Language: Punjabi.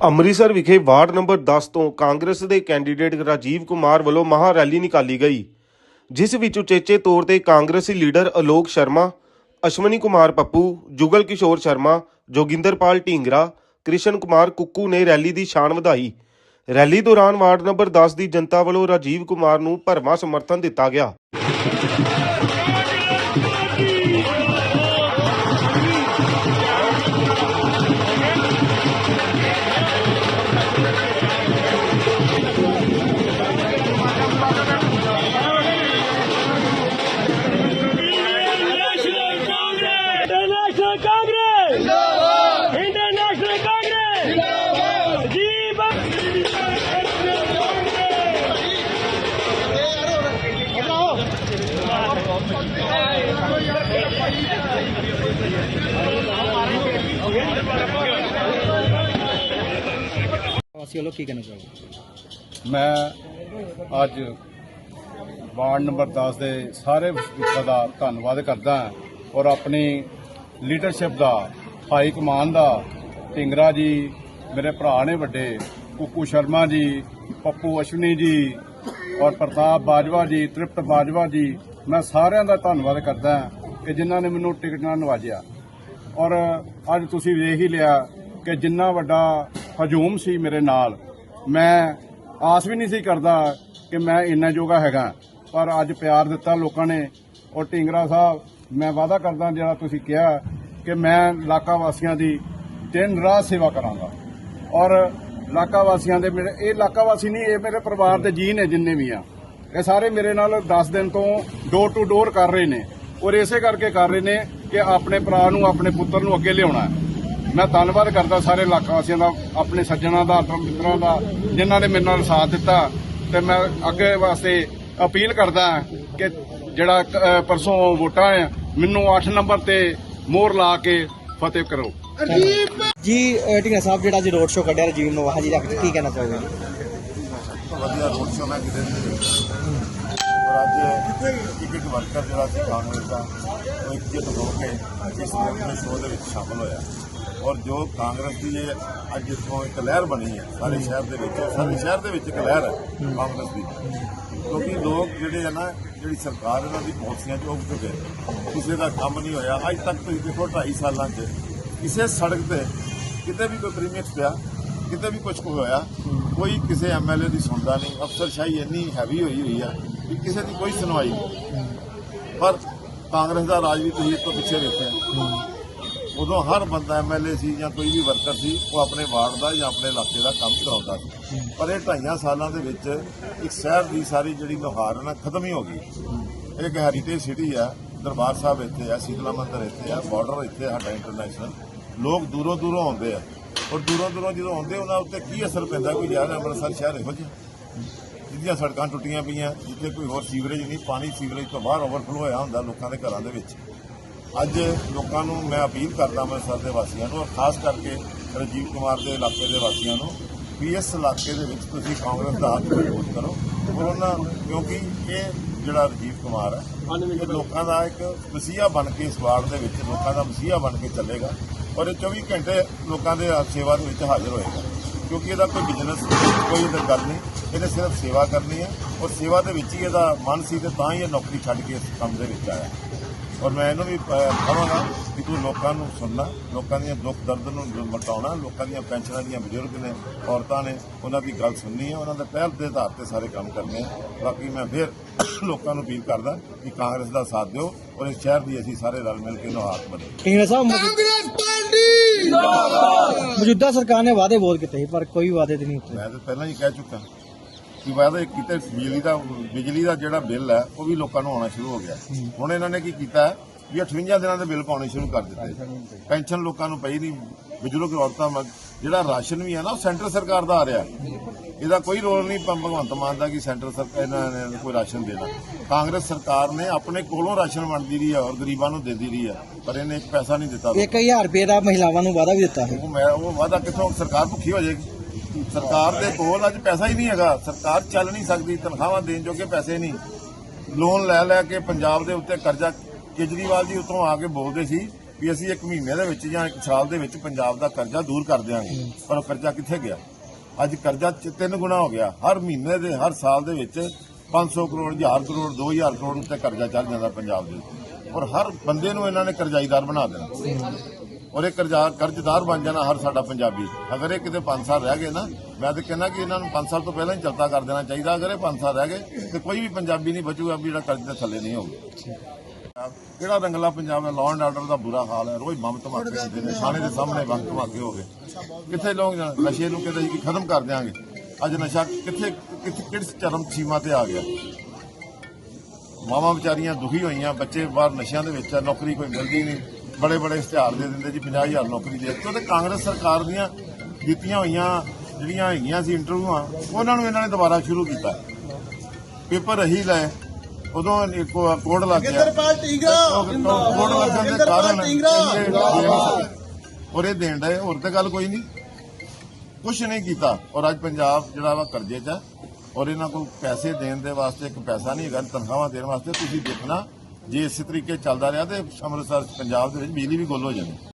ਅੰਮ੍ਰਿਤਸਰ ਵਿਖੇ ਵਾਰਡ ਨੰਬਰ 10 ਤੋਂ ਕਾਂਗਰਸ ਦੇ ਕੈਂਡੀਡੇਟ ਰਾਜੀਵ ਕੁਮਾਰ ਵੱਲੋਂ ਮਹਾ ਰੈਲੀ ਨਿਕਾਲੀ ਗਈ, ਜਿਸ ਵਿੱਚ ਉਚੇਚੇ ਤੌਰ ਤੇ ਕਾਂਗਰਸੀ ਲੀਡਰ ਅਲੋਕ ਸ਼ਰਮਾ, ਅਸ਼ਵਨੀ ਕੁਮਾਰ ਪੱਪੂ, ਜੁਗਲ ਕਿਸ਼ੋਰ ਸ਼ਰਮਾ, ਜੋਗਿੰਦਰਪਾਲ ਢੀਂਗਰਾ, ਕ੍ਰਿਸ਼ਨ ਕੁਮਾਰ ਕੁੱਕੂ ਨੇ ਰੈਲੀ ਦੀ ਸ਼ਾਨ ਵਧਾਈ। ਰੈਲੀ ਦੌਰਾਨ ਵਾਰਡ ਨੰਬਰ 10 ਦੀ ਜਨਤਾ ਵੱਲੋਂ ਰਾਜੀਵ ਕੁਮਾਰ ਨੂੰ ਭਰਵਾਂ ਸਮਰਥਨ ਦਿੱਤਾ ਗਿਆ। ਵਾਸੀ ਵੱਲੋਂ ਕੀ ਕਹਿਣਾ ਚਾਹੋਗੇ? ਮੈਂ ਅੱਜ ਵਾਰਡ ਨੰਬਰ 10 ਦੇ ਸਾਰੇ ਵਸਨੀਕਾਂ ਦਾ ਧੰਨਵਾਦ ਕਰਦਾ ਹਾਂ ਔਰ ਆਪਣੀ ਲੀਡਰਸ਼ਿਪ ਦਾ ਹਾਈ ਕਮਾਨ ਦਾ, ਢਿੰਗਰਾ ਜੀ, ਮੇਰੇ ਭਰਾ ਨੇ ਵੱਡੇ, ਕੁੱਕੂ ਸ਼ਰਮਾ ਜੀ, ਪੱਪੂ ਅਸ਼ਵਨੀ ਜੀ ਔਰ ਪ੍ਰਤਾਪ ਬਾਜਵਾ ਜੀ, ਤ੍ਰਿਪਤ ਬਾਜਵਾ ਜੀ, ਮੈਂ ਸਾਰਿਆਂ ਦਾ ਧੰਨਵਾਦ ਕਰਦਾ ਕਿ ਜਿਨ੍ਹਾਂ ਨੇ ਮੈਨੂੰ ਟਿਕਟ ਨਾਲ ਨਵਾਜਿਆ। ਔਰ ਅੱਜ ਤੁਸੀਂ ਵੇਖ ਹੀ ਲਿਆ ਕਿ ਜਿੰਨਾ ਵੱਡਾ ਹਜੂਮ ਸੀ ਮੇਰੇ ਨਾਲ। ਮੈਂ ਆਸ ਵੀ ਨਹੀਂ ਸੀ ਕਰਦਾ ਕਿ ਮੈਂ ਇੰਨਾ ਜੋਗਾ ਹੈਗਾ। ਪਰ ਅੱਜ ਪਿਆਰ ਦਿੱਤਾ ਲੋਕਾਂ ਨੇ ਔਰ ਢਿੰਗਰਾ ਸਾਹਿਬ, ਮੈਂ ਵਾਅਦਾ ਕਰਦਾ ਜਿਹੜਾ ਤੁਸੀਂ ਕਿਹਾ ਕਿ ਮੈਂ ਇਲਾਕਾ ਵਾਸੀਆਂ ਦੀ ਦਿਨ ਰਾਤ ਸੇਵਾ ਕਰਾਂਗਾ। ਔਰ ਇਲਾਕਾ ਵਾਸੀਆਂ ਦੇ ਮੇਰੇ, ਇਹ ਇਲਾਕਾ ਵਾਸੀ ਨਹੀਂ, ਇਹ ਮੇਰੇ ਪਰਿਵਾਰ ਦੇ ਜੀ ਨੇ ਜਿੰਨੇ ਵੀ ਆ। ਇਹ ਸਾਰੇ ਮੇਰੇ ਨਾਲ 10 ਦਿਨ ਤੋਂ ਡੋਰ ਟੂ ਡੋਰ ਕਰ ਰਹੇ ਨੇ। ਔਰ ਇਸੇ ਕਰਕੇ ਕਰ ਰਹੇ ਨੇ ਕਿ ਆਪਣੇ ਭਰਾ ਨੂੰ, ਆਪਣੇ ਪੁੱਤਰ ਨੂੰ ਅੱਗੇ ਲਿਆਉਣਾ ਹੈ। ਮੈਂ ਧੰਨਵਾਦ ਕਰਦਾ ਸਾਰੇ ਇਲਾਕਾ ਵਾਸੀਆਂ ਦਾ ਆਪਣੇ ਸੱਜਣਾ ਦਾ ਆਪਣੇ ਮਿੱਤਰਾਂ ਦਾ ਜਿਨ੍ਹਾਂ ਨੇ ਮੇਰੇ ਨਾਲ ਸਾਥ ਦਿੱਤਾ। ਤੇ ਮੈਂ ਅੱਗੇ ਵਾਸਤੇ ਅਪੀਲ ਕਰਦਾ ਕਿ ਜਿਹੜਾ ਪਰਸੋਂ ਵੋਟਾਂ ਆ ਮੈਨੂੰ 8 ਨੰਬਰ ਤੇ ਮੋਹਰ ਲਾ ਕੇ ਫਤਿਹ ਕਰੋ। ਜੀ ਢੀਂਗਰਾ ਸਾਹਿਬ ਜਿਹੜਾ ਅੱਜ ਰੋਡ ਸ਼ੋਅ ਕੱਢਿਆ ਰਜੀਵ ਨਵਾਹਾ ਜੀ ਦਾ ਕੀ ਕਹਿਣਾ ਚਾਹੋਗੇ? ਵਧੀਆ ਰੋਡ ਸ਼ੋਅ ਮੈਂ ਕਿਤੇ ਨਹੀਂ ਔਰ ਅੱਜ ਇੱਕ ਇੱਕ ਵਰਕਰ ਜਿਹੜਾ ਸੀ ਕਾਂਗਰਸ ਦਾ, ਉਹ ਇੱਕਜੁੱਟ ਹੋ ਕੇ ਇਸ ਰੋਡ ਸ਼ੋਅ ਦੇ ਵਿੱਚ ਸ਼ਾਮਲ ਹੋਇਆ। ਔਰ ਜੋ ਕਾਂਗਰਸ ਦੀ ਇਹ ਅੱਜ ਇੱਥੋਂ ਇੱਕ ਲਹਿਰ ਬਣੀ ਹੈ, ਸਾਰੇ ਸ਼ਹਿਰ ਦੇ ਵਿੱਚ, ਸਾਰੇ ਸ਼ਹਿਰ ਦੇ ਵਿੱਚ ਇੱਕ ਲਹਿਰ ਹੈ ਕਾਂਗਰਸ ਦੀ। ਕਿਉਂਕਿ ਲੋਕ ਜਿਹੜੇ ਆ ਨਾ, ਜਿਹੜੀ ਸਰਕਾਰ ਇਹਨਾਂ ਦੀ ਪਾਲਿਸੀਆਂ ਚ ਉੱਗ ਚੁੱਕੇ ਕਿਸੇ ਦਾ ਕੰਮ ਨਹੀਂ ਹੋਇਆ। ਅੱਜ ਤੱਕ ਤੁਸੀਂ ਦੇਖੋ 2.5 ਸਾਲਾਂ 'ਚ, ਕਿਸੇ ਸੜਕ ਤੇ ਕਿਤੇ ਵੀ ਕੋਈ ਪ੍ਰੀਮੀਅਮ ਪਿਆ, ਕਿਤੇ ਵੀ ਕੁਝ ਹੋਇਆ, ਕੋਈ ਕਿਸੇ ਐਮਐਲਏ ਦੀ ਸੁਣਦਾ ਨਹੀਂ, ਅਫਸਰਸ਼ਾਹੀ ਇੰਨੀ ਹੈਵੀ ਹੋਈ ਹੋਈ ਆ ਵੀ ਕਿਸੇ ਦੀ ਕੋਈ ਸੁਣਵਾਈ ਨਹੀਂ। ਪਰ ਕਾਂਗਰਸ ਦਾ ਰਾਜ ਵੀ ਤੁਸੀਂ ਇਸ ਤੋਂ ਪਿੱਛੇ ਵੇਖਿਆ। ਉਦੋਂ ਹਰ ਬੰਦਾ ਐਮਐਲਏ ਸੀ ਜਾਂ ਕੋਈ ਵੀ ਵਰਕਰ ਸੀ, ਉਹ ਆਪਣੇ ਵਾਰਡ ਦਾ ਜਾਂ ਆਪਣੇ ਇਲਾਕੇ ਦਾ ਕੰਮ ਕਰਾਉਂਦਾ ਸੀ। ਪਰ ਇਹ ਢਾਈਆਂ ਸਾਲਾਂ ਦੇ ਵਿੱਚ ਇੱਕ ਸ਼ਹਿਰ ਦੀ ਸਾਰੀ ਜਿਹੜੀ ਨੁਹਾਰ ਹੈ ਨਾ, ਖਤਮ ਹੀ ਹੋ ਗਈ। ਇਹ ਇੱਕ ਹੈਰੀਟੇਜ ਸਿਟੀ ਆ, ਦਰਬਾਰ ਸਾਹਿਬ ਇੱਥੇ ਆ, ਸੀਤਲਾ ਮੰਦਿਰ ਇੱਥੇ ਆ ਬਾਰਡਰ ਇੱਥੇ ਆ ਸਾਡਾ ਇੰਟਰਨੈਸ਼ਨਲ ਲੋਕ ਦੂਰੋਂ ਦੂਰੋਂ ਆਉਂਦੇ ਆ। ਔਰ ਦੂਰੋਂ ਦੂਰੋਂ ਜਦੋਂ ਆਉਂਦੇ, ਉਹਨਾਂ ਉੱਤੇ ਕੀ ਅਸਰ ਪੈਂਦਾ? ਕੋਈ ਯਾਰ ਅੰਮ੍ਰਿਤਸਰ ਸ਼ਹਿਰ ਇਹੋ ਜਿਹਾ? ਜਿੱਦੀਆਂ ਸੜਕਾਂ ਟੁੱਟੀਆਂ ਪਈਆਂ, ਜਿੱਥੇ ਕੋਈ ਹੋਰ ਸੀਵਰੇਜ ਨਹੀਂ, ਪਾਣੀ ਸੀਵਰੇਜ ਤੋਂ ਬਾਹਰ ਓਵਰਫਲੋ ਹੋਇਆ ਹੁੰਦਾ ਲੋਕਾਂ ਦੇ ਘਰਾਂ ਦੇ ਵਿੱਚ। ਅੱਜ ਲੋਕਾਂ ਨੂੰ ਮੈਂ ਅਪੀਲ ਕਰਦਾ ਅੰਮ੍ਰਿਤਸਰ ਦੇ ਵਾਸੀਆਂ ਨੂੰ ਔਰ ਖਾਸ ਕਰਕੇ ਰਜੀਵ ਕੁਮਾਰ ਦੇ ਇਲਾਕੇ ਦੇ ਵਾਸੀਆਂ ਨੂੰ ਵੀ ਇਸ ਇਲਾਕੇ ਦੇ ਵਿੱਚ ਤੁਸੀਂ ਕਾਂਗਰਸ ਦਾ ਹੱਥ ਮਜ਼ਬੂਤ ਕਰੋ ਔਰ ਉਹਨਾਂ, ਕਿਉਂਕਿ ਇਹ ਜਿਹੜਾ ਰਜੀਵ ਕੁਮਾਰ ਹੈ, ਇਹ ਲੋਕਾਂ ਦਾ ਇੱਕ ਮਸੀਹਾ ਬਣ ਕੇ ਇਸ ਵਾਰਡ ਦੇ ਵਿੱਚ, ਲੋਕਾਂ ਦਾ ਮਸੀਹਾ ਬਣ ਕੇ ਚੱਲੇਗਾ ਔਰ ਇਹ 24 ਘੰਟੇ ਲੋਕਾਂ ਦੇ ਸੇਵਾ ਦੇ ਵਿੱਚ ਹਾਜ਼ਰ ਹੋਏਗਾ। ਕਿਉਂਕਿ ਇਹਦਾ ਕੋਈ ਬਿਜ਼ਨਸ ਕੋਈ ਇਹਦਾ ਗੱਲ ਨਹੀਂ। ਇਹਨੇ ਸਿਰਫ ਸੇਵਾ ਕਰਨੀ ਹੈ ਔਰ ਸੇਵਾ ਦੇ ਵਿੱਚ ਹੀ ਇਹਦਾ ਮਨ ਸੀ ਤੇ ਤਾਂ ਹੀ ਇਹ ਨੌਕਰੀ ਛੱਡ ਕੇ ਇਸ ਕੰਮ ਦੇ ਵਿੱਚ ਆਇਆ। ਔਰ ਮੈਂ ਇਹਨੂੰ ਵੀ ਕਹਾਂਗਾ ਕਿ ਤੂੰ ਲੋਕਾਂ ਨੂੰ ਸੁਣਨਾ ਲੋਕਾਂ ਦੀਆਂ ਦੁੱਖ ਦਰਦ ਨੂੰ ਮਟਾਉਣਾ ਲੋਕਾਂ ਦੀਆਂ ਪੈਨਸ਼ਨਾਂ ਦੀਆਂ ਬਜ਼ੁਰਗ ਨੇ ਔਰਤਾਂ ਨੇ ਉਹਨਾਂ ਦੀ ਗੱਲ ਸੁਣਨੀ ਹੈ ਉਹਨਾਂ ਦੇ ਪਹਿਲ ਦੇ ਆਧਾਰ ਤੇ ਸਾਰੇ ਕੰਮ ਕਰਨੇ ਆ ਬਾਕੀ ਮੈਂ ਫਿਰ ਲੋਕਾਂ ਨੂੰ ਅਪੀਲ ਕਰਦਾ ਕਿ ਕਾਂਗਰਸ ਦਾ ਸਾਥ ਦਿਓ ਔਰ ਇਸ ਸ਼ਹਿਰ ਦੀ ਅਸੀਂ ਸਾਰੇ ਰਲ ਮਿਲ ਕੇ ਨੁਹਾਰ ਬਣੇ ਢੀਂਗਰਾ ਸਾਹਿਬ ਮੌਜੂ- ਮੌਜੂਦਾ ਸਰਕਾਰ ਨੇ ਵਾਅਦੇ ਬਹੁਤ ਕੀਤੇ ਸੀ ਪਰ ਕੋਈ ਵਾਅਦੇ ਨਹੀਂ ਮੈਂ ਤਾਂ ਪਹਿਲਾਂ ਹੀ ਕਹਿ ਚੁੱਕਾ। ਕਿ ਵਾਅਦੇ ਕੀਤੇ ਬਿਜਲੀ ਦਾ ਬਿਜਲੀ ਦਾ ਜਿਹੜਾ ਬਿੱਲ ਹੈ ਉਹ ਵੀ ਲੋਕਾਂ ਨੂੰ ਆਉਣਾ ਸ਼ੁਰੂ ਹੋ ਗਿਆ। ਹੁਣ ਇਹਨਾਂ ਨੇ ਕੀ ਕੀਤਾ ਵੀ 58 ਦਿਨਾਂ ਦੇ ਬਿੱਲ ਪਾਉਣੇ ਸ਼ੁਰੂ ਕਰ ਦਿੱਤੇ। ਪੈਨਸ਼ਨ ਲੋਕਾਂ ਨੂੰ ਪਈ ਨਹੀਂ। ਬਜ਼ੁਰਗ ਔਰਤਾਂ ਜਿਹੜਾ ਰਾਸ਼ਨ ਵੀ ਹੈ ਨਾ ਉਹ ਸੈਂਟਰ ਸਰਕਾਰ ਦਾ ਆ ਰਿਹਾ। ਇਹਦਾ ਕੋਈ ਰੋਲ ਨਹੀਂ ਭਗਵੰਤ ਮਾਨ ਦਾ ਕਿ ਸੈਂਟਰ ਸਰਕਾਰ ਇਹਨਾਂ ਨੇ ਕੋਈ ਰਾਸ਼ਨ ਦੇਣਾ। ਕਾਂਗਰਸ ਸਰਕਾਰ ਨੇ ਆਪਣੇ ਕੋਲੋਂ ਰਾਸ਼ਨ ਵੰਡਦੀ ਰਹੀ ਹੈ ਔਰ ਗਰੀਬਾਂ ਨੂੰ ਦਿੰਦੀ ਰਹੀ ਹੈ। ਪਰ ਇਹਨੇ ਇੱਕ ਪੈਸਾ ਨਹੀਂ ਦਿੱਤਾ। 1000 ਰੁਪਏ ਦਾ ਮਹਿਲਾਵਾਂ ਨੂੰ ਵਾਅਦਾ ਵੀ ਦਿੱਤਾ ਹੈ ਉਹ ਮੈਂ ਉਹ ਵਾਦਾ ਕਿੱਥੋਂ ਸਰਕਾਰ ਭੁੱਖੀ ਹੋ ਜਾਏਗੀ। ਸਰਕਾਰ ਦੇ ਕੋਲ ਅੱਜ ਪੈਸਾ ਹੀ ਨਹੀਂ ਹੈਗਾ। ਸਰਕਾਰ ਚੱਲ ਨਹੀਂ ਸਕਦੀ, ਤਨਖਾਹਾਂ ਦੇਣ ਜੋਗੇ ਪੈਸੇ ਨਹੀਂ। ਲੋਨ ਲੈ ਲੈ ਕੇ ਪੰਜਾਬ ਦੇ ਉੱਤੇ ਕਰਜ਼ਾ ਕੇਜਰੀਵਾਲ ਜੀ ਉੱਤੋਂ ਆ ਕੇ ਬੋਲਦੇ ਸੀ ਵੀ ਅਸੀਂ ਇੱਕ ਮਹੀਨੇ ਦੇ ਵਿੱਚ ਜਾਂ ਇੱਕ ਸਾਲ ਦੇ ਵਿੱਚ ਪੰਜਾਬ ਦਾ ਕਰਜ਼ਾ ਦੂਰ ਕਰ ਦਿਆਂਗੇ। ਪਰ ਉਹ ਕਰਜ਼ਾ ਕਿੱਥੇ ਗਿਆ? ਅੱਜ ਕਰਜ਼ਾ ਤਿੰਨ ਗੁਣਾ ਹੋ ਗਿਆ। ਹਰ ਮਹੀਨੇ ਦੇ, ਹਰ ਸਾਲ ਦੇ ਵਿੱਚ 500 ਕਰੋੜ 1000 ਕਰੋੜ 2000 ਕਰੋੜ ਉੱਤੇ ਕਰਜ਼ਾ ਚੱਲ ਜਾਂਦਾ ਪੰਜਾਬ ਦੇ ਵਿੱਚ। ਔਰ ਹਰ ਬੰਦੇ ਨੂੰ ਇਹਨਾਂ ਨੇ ਕਰਜ਼ਾਈਦਾਰ ਬਣਾ ਦੇਣਾ। ਔਰ ਇਹ ਕਰਜ਼ਾ ਕਰਜ਼ਦਾਰ ਬਣ ਜਾਣਾ ਹਰ ਸਾਡਾ ਪੰਜਾਬੀ। ਅਗਰ ਇਹ ਕਿਤੇ 5 ਸਾਲ ਰਹਿ ਗਏ ਨਾ, ਮੈਂ ਤਾਂ ਕਹਿੰਦਾ ਕਿ ਇਹਨਾਂ ਨੂੰ 5 ਸਾਲ ਤੋਂ ਪਹਿਲਾਂ ਹੀ ਚਲਤਾ ਕਰ ਦੇਣਾ ਚਾਹੀਦਾ। ਅਗਰ ਇਹ 5 ਸਾਲ ਰਹਿ ਗਏ, ਤੇ ਕੋਈ ਵੀ ਪੰਜਾਬੀ ਨਹੀਂ ਬਚੂਗਾ, ਵੀ ਜਿਹੜਾ ਕਰਜ਼ੇ ਦੇ ਥੱਲੇ ਨਹੀਂ ਹੋਊਗਾ। ਕਿਹੜਾ ਰੰਗਲਾ ਪੰਜਾਬ ਹੈ? ਲਾਅ ਐਂਡ ਆਰਡਰ ਦਾ ਬੁਰਾ ਹਾਲ ਹੈ। ਰੋਜ਼ ਬੰਬ ਧਮਾਕੇ ਹੁੰਦੇ ਨੇ। ਥਾਣੇ ਦੇ ਸਾਹਮਣੇ ਬੰਬ ਧਮਾਕੇ ਹੋ ਗਏ। ਕਿੱਥੇ ਲੋਕ ਜਾਣ- ਨਸ਼ੇ ਨੂੰ ਕਹਿੰਦੇ ਕਿ ਖਤਮ ਕਰ ਦਿਆਂਗੇ। ਅੱਜ ਨਸ਼ਾ ਕਿੱਥੇ ਕਿੱਥੇ ਕਿਸ ਚਰਮ ਸੀਮਾ ਤੇ ਆ ਗਿਆ? ਮਾਵਾਂ ਵਿਚਾਰੀਆਂ ਦੁਖੀ ਹੋਈਆਂ, ਬੱਚੇ ਬਾਹਰ ਨਸ਼ਿਆਂ ਦੇ ਵਿੱਚ ਆ, ਨੌਕਰੀ ਕੋਈ ਮਿਲਦੀ ਨਹੀਂ। ਬੜੇ ਬੜੇ ਇਸ਼ਤਿਹਾਰ ਦੇ ਦਿੰਦੇ ਜੀ 50000 ਨੌਕਰੀ ਦੇ ਦਿੱਤੀ। ਤੇ ਕਾਂਗਰਸ ਸਰਕਾਰ ਦੀਆਂ ਦਿੱਤੀਆਂ ਹੋਈਆਂ ਜਿਹੜੀਆਂ ਹੈਗੀਆਂ ਸੀ ਇੰਟਰਵਿਊਆਂ ਉਹਨਾਂ ਨੂੰ ਇਹਨਾਂ ਨੇ ਦੁਬਾਰਾ ਸ਼ੁਰੂ ਕੀਤਾ। ਪੇਪਰ ਰਹੀ ਲੈ ਉਦੋਂ ਇੱਕ ਕੋਡ ਲੱਗ ਗਿਆ। ਇੰਦਰਪਾਲ ਟਿੰਗਰਾ! ਕੋਡ ਲੱਗਣ ਦੇ ਕਾਰਨ। ਔਰ ਇਹ ਦੇਣ ਦਾ ਹੋਰ ਤੇ ਗੱਲ ਕੋਈ ਨਹੀਂ। ਕੁਛ ਨਹੀਂ ਕੀਤਾ। ਔਰ ਅੱਜ ਪੰਜਾਬ ਜਿਹੜਾ ਵਾ ਕਰਜ਼ੇ 'ਚ ਔਰ ਇਹਨਾਂ ਕੋਲ ਪੈਸੇ ਦੇਣ ਦੇ ਵਾਸਤੇ ਇੱਕ ਪੈਸਾ ਨਹੀਂ ਹੈਗਾ ਤਨਖਾਹਾਂ ਦੇਣ ਵਾਸਤੇ ਤੁਸੀਂ ਦੇਖਣਾ। ਜੇ ਇਸੇ ਤਰੀਕੇ ਚੱਲਦਾ ਰਿਹਾ ਤੇ ਅੰਮ੍ਰਿਤਸਰ, ਪੰਜਾਬ ਦੇ ਵਿੱਚ ਬਿਜਲੀ ਵੀ ਗੁੱਲ ਹੋ ਜਾਣੀ